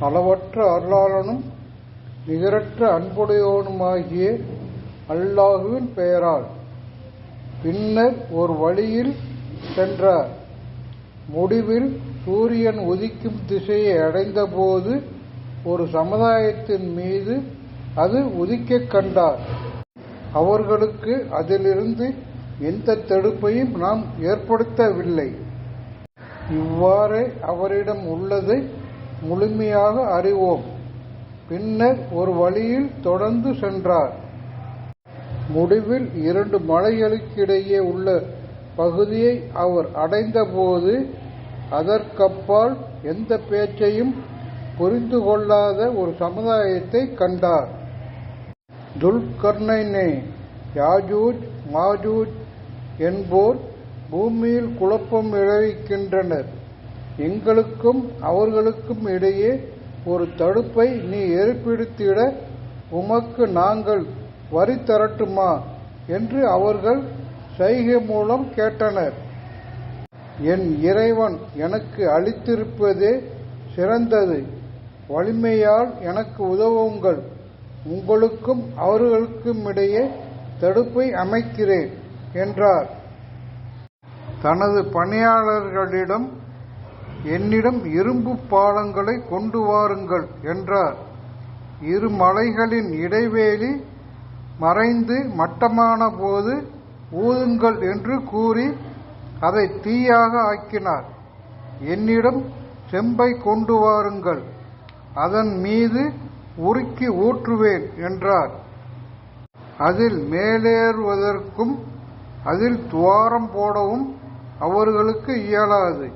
அளவற்ற அருளாளனும் நிகரற்ற அன்புடையோனுமாகிய அல்லாஹுவின் பெயரால் பின்னர் ஒரு வழியில் சென்றார். முடிவில் சூரியன் உதிக்கும் திசையை அடைந்தபோது ஒரு சமுதாயத்தின் மீது அது உதிக்கக் கண்டார். அவர்களுக்கு அதிலிருந்து எந்த தடுப்பையும் நாம் ஏற்படுத்தவில்லை. இவ்வாறே அவரிடம் உள்ளதை முழுமையாக அறிவோம். பின்னர் ஒரு வழியில் தொடர்ந்து சென்றார். முடிவில் இரண்டு மலைகளுக்கிடையே உள்ள பகுதியை அவர் அடைந்தபோது அதற்கப்பால் எந்த பேச்சையும் புரிந்து கொள்ளாத ஒரு சமுதாயத்தை கண்டார். துல்கர்ணைனே யாஜூஜ் மாஜூஜ் என்போர் பூமியில் குழப்பம் விளைவிக்கின்றனர். எங்களுக்கும் அவர்களுக்கும் இடையே ஒரு தடுப்பை நீ ஏற்படுத்திட உமக்கு நாங்கள் வரி தரட்டுமா? என்று அவர்கள் சைகை மூலம் கேட்டனர். என் இறைவன் எனக்கு அளித்திருப்பதே சிறந்தது. வலிமையால் எனக்கு உதவுங்கள். உங்களுக்கும் அவர்களுக்கும் இடையே தடுப்பை அமைக்கிறேன் என்றார். தனது பணியாளர்களிடம் என்னிடம் இரும்பு பாலங்களை கொண்டு வாருங்கள் என்றார். இரு மலைகளின் இடைவேளி மறைந்து மட்டமான போது ஊதுங்கள் என்று கூறி அதை தீயாக ஆக்கினார். என்னிடம் செம்பை கொண்டு வாருங்கள் அதன் மீது உருக்கி ஊற்றுவேன் என்றார். அதில் மேலேறுவதற்கும் அதில் துவாரம் போடவும் அவர்களுக்கு இயலாது.